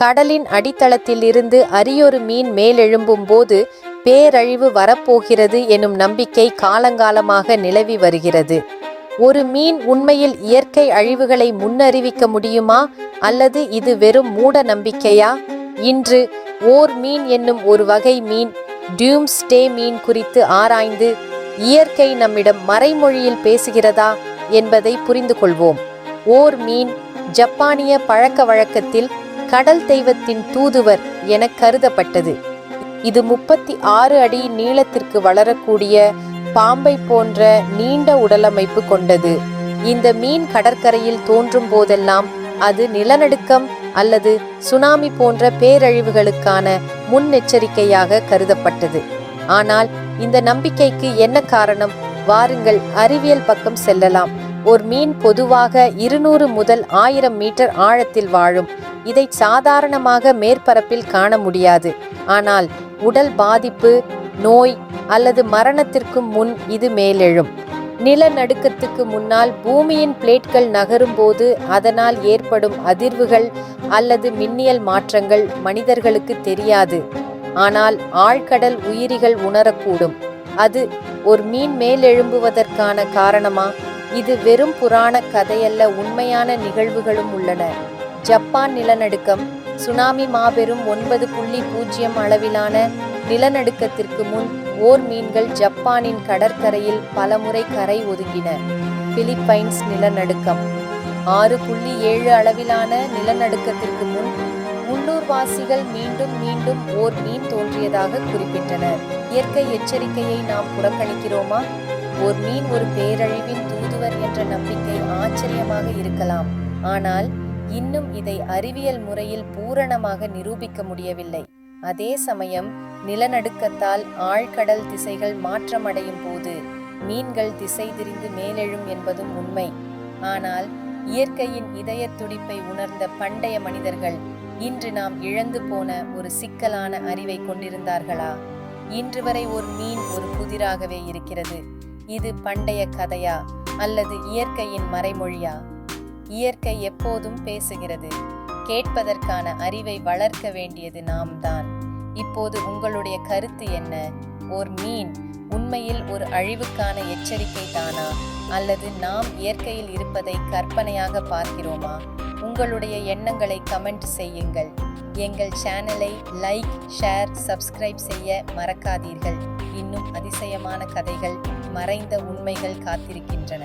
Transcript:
கடலின் அடித்தளத்தில் இருந்து அரியொரு மீன் மேலெழும்பும் போது பேரழிவு வரப்போகிறது எனும் நம்பிக்கை காலங்காலமாக நிலவி வருகிறது. ஒரு மீன் உண்மையில் இயற்கை அழிவுகளை முன்னறிவிக்க முடியுமா? அல்லது இது வெறும் மூட நம்பிக்கையா? இன்று ஓர் மீன் என்னும் ஒரு வகை மீன் டியூம்ஸ்டே மீன் குறித்து ஆராய்ந்து இயற்கை நம்மிடம் மறைமொழியில் பேசுகிறதா என்பதை புரிந்து கொள்வோம் ஓர் மீன் ஜப்பானிய பழக்க வழக்கத்தில் கடல் தெய்வத்தின் தூதுவர் என கருதப்பட்டது. இது முப்பத்தி ஆறு அடி நீளத்திற்கு வளரக்கூடிய பாம்பை போன்ற நீண்ட உடலமைப்பு கொண்டது. இந்த மீன் கடற்கரையில் தோன்றும் போதெல்லாம் அது நிலநடுக்கம் அல்லது சுனாமி போன்ற பேரழிவுகளுக்கான முன்னெச்சரிக்கையாக கருதப்பட்டது. ஆனால் இந்த நம்பிக்கைக்கு என்ன காரணம்? வாருங்கள் அறிவியல் பக்கம் செல்லலாம். ஒரு மீன் பொதுவாக இருநூறு முதல் ஆயிரம் மீட்டர் ஆழத்தில் வாழும். இதை சாதாரணமாக மேற்பரப்பில் காண முடியாது. ஆனால் உடல் பாதிப்பு நோய் அல்லது மரணத்திற்கு முன் இது மேலெழும். நிலநடுக்கத்துக்கு முன்னால் பூமியின் பிளேட்கள் நகரும் போது அதனால் ஏற்படும் அதிர்வுகள் அல்லது மின்னியல் மாற்றங்கள் மனிதர்களுக்கு தெரியாது. ஆனால் ஆழ்கடல் உயிரிகள் உணரக்கூடும். அது ஒரு மீன் மேலெழும்புவதற்கான காரணமா? இது வெறும் புராண கதையல்ல உண்மையான நிகழ்வுகளும் உள்ளன. ஜப்பான் நிலநடுக்கம். சுனாமி மாபெரும் ஒன்பது புள்ளி பூஜ்ஜியம் அளவிலான நிலநடுக்கத்திற்கு முன் ஓர் மீன்கள் ஜப்பானின் கடற்கரையில் பலமுறை கரை ஒதுங்கின. பிலிப்பைன்ஸ் நிலநடுக்கம். ஆறு புள்ளி ஏழு அளவிலான நிலநடுக்கத்திற்கு முன் உள்ளூர்வாசிகள் மீண்டும் மீண்டும் ஓர் மீன் தோன்றியதாக குறிப்பிட்டனர். இயற்கை எச்சரிக்கையை நாம் புறக்கணிக்கிறோமா? ஓர் மீன் ஒரு பேரழிவின் தூதுவர் என்ற நம்பிக்கை ஆச்சரியமாக இருக்கலாம். ஆனால் இன்னும் இதை அறிவியல் முறையில் பூரணமாக நிரூபிக்க முடியவில்லை. அதே சமயம் நிலநடுக்கத்தால் ஆழ்கடல் திசைகள் மாற்றமடையும் போது மீன்கள் திசை திரிந்து மேலெழும் என்பதும் உண்மை. ஆனால் இயற்கையின் இதயத் துடிப்பை உணர்ந்த பண்டைய மனிதர்கள் இன்று நாம் இழந்து போன ஒரு சிக்கலான அறிவை கொண்டிருந்தார்களா? இன்று வரை ஒரு மீன் ஒரு புதிராகவே இருக்கிறது. இது பண்டைய கதையா? அல்லது இயற்கையின் மறைமொழியா? இயற்கை எப்போதும் பேசுகிறது. கேட்பதற்கான அறிவை வளர்க்க வேண்டியது நாம் தான் இப்போது உங்களுடைய கருத்து என்ன? ஓர் மீன் உண்மையில் ஒரு அழிவுக்கான எச்சரிக்கை தானா? அல்லது நாம் இயற்கையில் இருப்பதை கற்பனையாக பார்க்கிறோமா? உங்களுடைய எண்ணங்களை கமெண்ட் செய்யுங்கள். எங்கள் சேனலை லைக் ஷேர் சப்ஸ்கிரைப் செய்ய மறக்காதீர்கள். இன்னும் அதிசயமான கதைகள் மறைந்த உண்மைகள் காத்திருக்கின்றன.